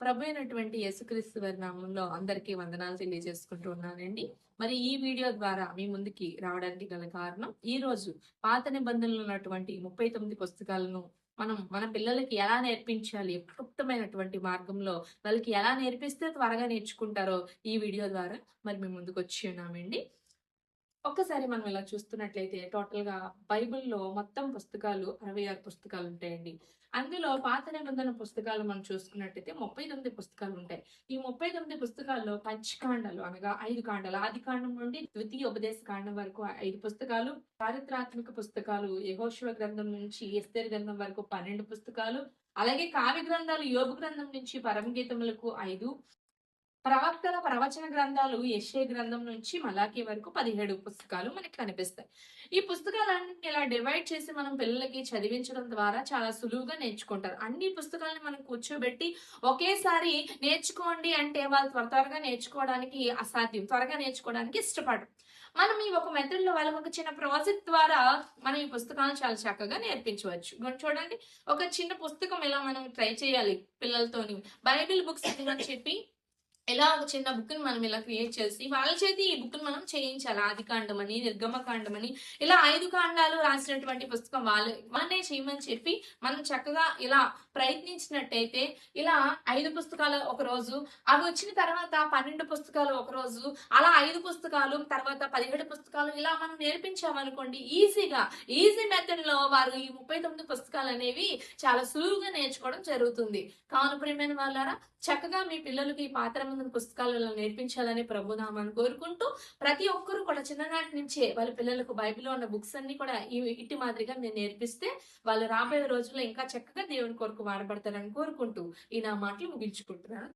ప్రభు అయినటువంటి యేసుక్రీస్తు వారి నామంలో అందరికీ వందనాలు తెలియజేసుకుంటూ ఉన్నానండి మరి ఈ వీడియో ద్వారా మీ ముందుకి రావడానికి గల కారణం ఈ రోజు పాత నిబంధనలు ఉన్నటువంటి ముప్పై తొమ్మిది పుస్తకాలను మనం మన పిల్లలకి ఎలా నేర్పించాలి క్లుప్తమైనటువంటి మార్గంలో వాళ్ళకి ఎలా నేర్పిస్తే త్వరగా నేర్చుకుంటారో ఈ వీడియో ద్వారా మరి మేము ముందుకు వచ్చి ఉన్నామండి. ఒక్కసారి మనం ఇలా చూస్తున్నట్లయితే టోటల్గా బైబిల్లో మొత్తం పుస్తకాలు అరవై ఆరు పుస్తకాలు ఉంటాయండి. అందులో పాత నిబంధన పుస్తకాలు మనం చూసుకున్నట్టయితే ముప్పై తొమ్మిది పుస్తకాలు ఉంటాయి. ఈ ముప్పై తొమ్మిది పుస్తకాల్లో పంచకాండాలు అనగా ఐదు కాండాలు. ఆది కాండం నుండి ద్వితీయ ఉపదేశ కాండం వరకు ఐదు పుస్తకాలు చారిత్రాత్మక పుస్తకాలు యహోశివ గ్రంథం నుంచి ఎస్తేర్ గ్రంథం వరకు పన్నెండు పుస్తకాలు అలాగే కావ్య గ్రంథాలు యోగ గ్రంథం నుంచి పరమగీతములకు ఐదు ప్రవక్తల ప్రవచన గ్రంథాలు యశ్య గ్రంథం నుంచి మలాకి వరకు పదిహేడు పుస్తకాలు మనకి కనిపిస్తాయి. ఈ పుస్తకాలన్నీ ఇలా డివైడ్ చేసి మనం పిల్లలకి చదివించడం ద్వారా చాలా సులువుగా నేర్చుకుంటారు. అన్ని పుస్తకాలని మనం కూర్చోబెట్టి ఒకేసారి నేర్చుకోండి అంటే వాళ్ళు త్వర త్వరగా నేర్చుకోవడానికి అసాధ్యం. త్వరగా నేర్చుకోవడానికి ఇష్టపడరు. మనం ఈ ఒక మెథడ్లో వాళ్ళకి ఒక చిన్న ప్రాజెక్ట్ ద్వారా మనం ఈ పుస్తకాలను చాలా చక్కగా నేర్పించవచ్చు. చూడండి. ఒక చిన్న పుస్తకం ఇలా మనం ట్రై చేయాలి పిల్లలతోని. బైబిల్ బుక్స్ అని చెప్పి ఇలా ఒక చిన్న బుక్ని మనం ఇలా క్రియేట్ చేసి వాళ్ళ చేతి ఈ బుక్ మనం చేయించాలి. ఆది కాండం అని నిర్గమ కాండం అని ఇలా ఐదు కాండాలు రాసినటువంటి పుస్తకం వాళ్ళు వాళ్ళనే చేయమని చెప్పి మనం చక్కగా ఇలా ప్రయత్నించినట్టయితే ఇలా ఐదు పుస్తకాలు ఒక రోజు అవి వచ్చిన తర్వాత పన్నెండు పుస్తకాలు ఒక రోజు అలా ఐదు పుస్తకాలు తర్వాత పదిహేడు పుస్తకాలు ఇలా మనం నేర్పించామనుకోండి ఈజీగా ఈజీ మెథడ్లో వారు ఈ ముప్పై తొమ్మిది పుస్తకాలు అనేవి చాలా సులువుగా నేర్చుకోవడం జరుగుతుంది. కావున ప్రియమైన వాళ్ళారా చక్కగా మీ పిల్లలకి ఈ పాత్ర ముందు పుస్తకాలలో నేర్పించాలని ప్రభునామాన్ని కోరుకుంటూ ప్రతి ఒక్కరూ కూడా చిన్ననాటి నుంచే వాళ్ళ పిల్లలకు బైబిల్లో ఉన్న బుక్స్ అన్ని కూడా ఈ ఇట్టి మాదిరిగా నేను నేర్పిస్తే వాళ్ళు రాబోయే రోజుల్లో ఇంకా చక్కగా దేవుని కొరకు వాడబడతారని కోరుకుంటూ ఈ నా మాటలు ముగించుకుంటున్నాను.